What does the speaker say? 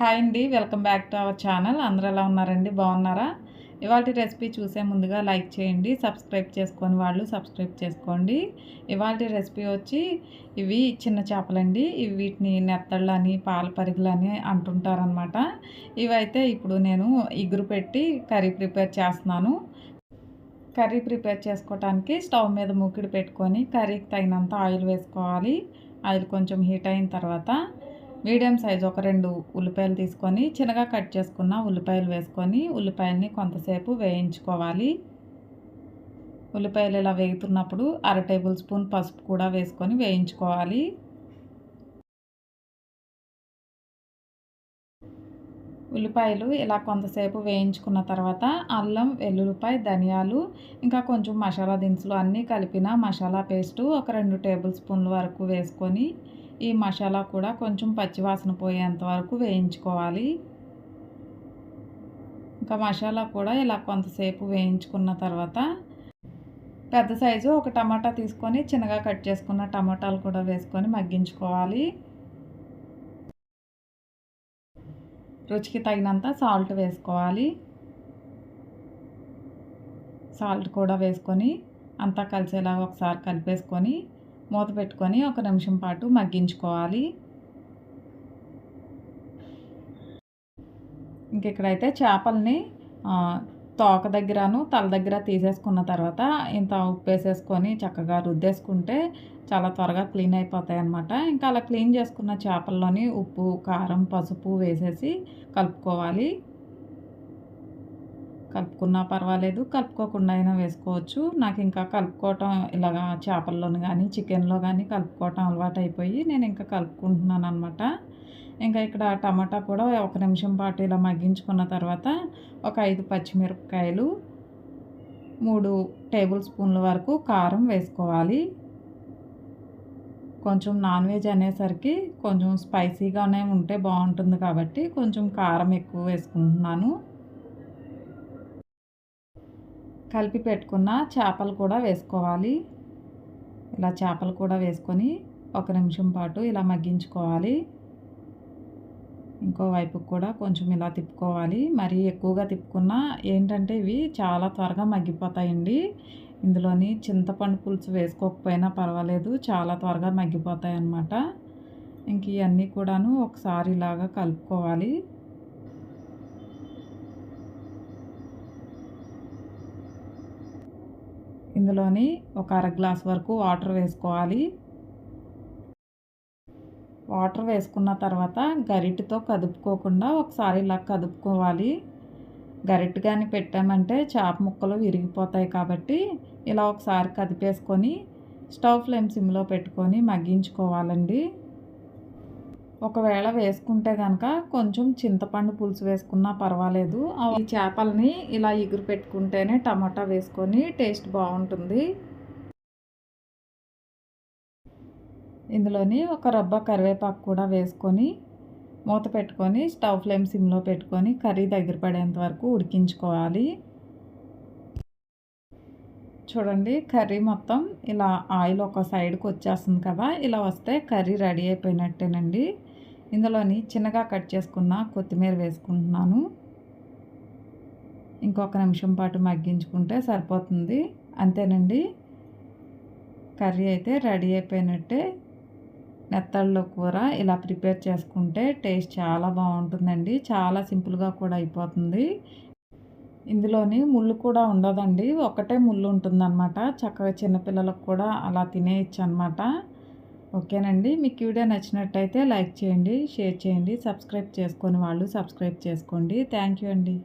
Hi అండి welcome back to our channel అందరూ ఎలా ఉన్నారండి? బాగున్నారా? ఇవాళ రెసిపీ చూసే ముందుగా లైక్ చేయండి సబ్స్క్రైబ్ చేసుకొని వాళ్ళు సబ్స్క్రైబ్ చేసుకోండి. ఇవాళ రెసిపీ వచ్చి ఇవి చిన్న చేపలండి. ఇవి వీటిని నెత్తళ్ళని పాల అని అంటుంటారనమాట ఇవైతే ఇప్పుడు నేను ఇగురు పెట్టి కర్రీ ప్రిపేర్ చేస్తున్నాను. కర్రీ ప్రిపేర్ చేసుకోవడానికి స్టవ్ మీద మూకిడి పెట్టుకొని కర్రీకి తగినంత ఆయిల్ వేసుకోవాలి. ఆయిల్ కొంచెం హీట్ అయిన తర్వాత మీడియం సైజు ఒక రెండు ఉల్లిపాయలు తీసుకొని చిన్నగా కట్ చేసుకున్న ఉల్లిపాయలు వేసుకొని ఉల్లిపాయల్ని కొంతసేపు వేయించుకోవాలి. ఉల్లిపాయలు ఇలా వేగుతున్నప్పుడు అర టేబుల్ స్పూన్ పసుపు కూడా వేసుకొని వేయించుకోవాలి. ఉల్లిపాయలు ఇలా కొంతసేపు వేయించుకున్న తర్వాత అల్లం వెల్లుల్లిపాయ ధనియాలు ఇంకా కొంచెం మసాలా దినుసులు అన్నీ కలిపిన మసాలా పేస్టు ఒక రెండు టేబుల్ స్పూన్ల వరకు వేసుకొని ఈ మసాలా కూడా కొంచెం పచ్చివాసన పోయేంత వరకు వేయించుకోవాలి. ఇంకా మసాలా కూడా ఇలా కొంతసేపు వేయించుకున్న తర్వాత పెద్ద సైజు ఒక టమాటా తీసుకొని చిన్నగా కట్ చేసుకున్న టమాటాలు కూడా వేసుకొని మగ్గించుకోవాలి. రుచికి తగినంత సాల్ట్ వేసుకోవాలి. సాల్ట్ కూడా వేసుకొని అంతా కలిసేలాగా ఒకసారి కలిపేసుకొని మూత పెట్టుకొని ఒక నిమిషం పాటు మగ్గించుకోవాలి. ఇంకెక్కడైతే చేపల్ని తోక దగ్గరను తల దగ్గర తీసేసుకున్న తర్వాత ఇంత ఉప్పు వేసేసుకొని చక్కగా రుద్దేసుకుంటే చాలా త్వరగా క్లీన్ అయిపోతాయి అన్నమాట. ఇంకా అలా క్లీన్ చేసుకున్న చేపల్లోని ఉప్పు కారం పసుపు వేసేసి కలుపుకోవాలి. కలుపుకున్నా పర్వాలేదు. కలుపుకోకుండా అయినా వేసుకోవచ్చు. నాకు ఇంకా కలుపుకోవటం ఇలాగా చేపల్లోని కానీ చికెన్లో కానీ కలుపుకోవటం అలవాటు అయిపోయి నేను ఇంకా కలుపుకుంటున్నాను అనమాట ఇంకా ఇక్కడ టమాటా కూడా ఒక నిమిషం పాటు ఇలా మగ్గించుకున్న తర్వాత ఒక ఐదు పచ్చిమిరపకాయలు మూడు టేబుల్ స్పూన్ల వరకు కారం వేసుకోవాలి. కొంచెం నాన్ వెజ్ అనేసరికి కొంచెం స్పైసీగానే ఉంటే బాగుంటుంది కాబట్టి కొంచెం కారం ఎక్కువ వేసుకుంటున్నాను. కలిపి పెట్టుకున్న చేపలు కూడా వేసుకోవాలి. ఇలా చేపలు కూడా వేసుకొని ఒక నిమిషం పాటు ఇలా మగ్గించుకోవాలి. ఇంకో వైపుకి కూడా కొంచెం ఇలా తిప్పుకోవాలి. మరీ ఎక్కువగా తిప్పుకున్నా ఏంటంటే ఇవి చాలా త్వరగా మగ్గిపోతాయండి. ఇందులోని చింతపండు పులుసు వేసుకోకపోయినా పర్వాలేదు చాలా త్వరగా మగ్గిపోతాయి అన్నమాట ఇంక ఇవన్నీ కూడాను ఒకసారి ఇలాగా కలుపుకోవాలి. ఇందులోని ఒక అర గ్లాస్ వరకు వాటర్ వేసుకోవాలి. వాటర్ వేసుకున్న తర్వాత గరిటతో కదుపుకోకుండా ఒకసారి ఇలా కదుపుకోవాలి. గరిట కానీ పెట్టామంటే చేప ముక్కలు విరిగిపోతాయి కాబట్టి ఇలా ఒకసారి కదిపేసుకొని స్టవ్ ఫ్లేమ్ సిమ్లో పెట్టుకొని మగ్గించుకోవాలండి. ఒకవేళ వేసుకుంటే కనుక కొంచెం చింతపండు పులుసు వేసుకున్నా పర్వాలేదు. ఈ చేపల్ని ఇలా ఎగురు పెట్టుకుంటేనే టమాటా వేసుకొని టేస్ట్ బాగుంటుంది. ఇందులోని ఒక రబ్బ కరివేపాకు కూడా వేసుకొని మూత పెట్టుకొని స్టవ్ ఫ్లేమ్ సిమ్లో పెట్టుకొని కర్రీ దగ్గర పడేంత వరకు ఉడికించుకోవాలి. చూడండి కర్రీ మొత్తం ఇలా ఆయిల్ ఒక సైడ్కి వచ్చేస్తుంది కదా ఇలా వస్తే కర్రీ రెడీ అయిపోయినట్టేనండి. ఇందులోని చిన్నగా కట్ చేసుకున్న కొత్తిమీర వేసుకుంటున్నాను. ఇంకొక నిమిషం పాటు మగ్గించుకుంటే సరిపోతుంది. అంతేనండి. కర్రీ అయితే రెడీ అయిపోయినట్టే. నెత్తళ్ళ కూర ఇలా ప్రిపేర్ చేసుకుంటే టేస్ట్ చాలా బాగుంటుందండి. చాలా సింపుల్గా కూడా అయిపోతుంది. ఇందులోని ముళ్ళు కూడా ఉండదండి. ఒకటే ముళ్ళు ఉంటుందన్నమాట. చక్కగా చిన్నపిల్లలకు కూడా అలా తినేయచ్చు అనమాట ఓకేనండి. మీకు వీడియో నచ్చినట్టయితే లైక్ చేయండి షేర్ చేయండి సబ్స్క్రైబ్ చేసుకొని వాళ్ళు సబ్స్క్రైబ్ చేసుకోండి. థ్యాంక్ యూ అండి.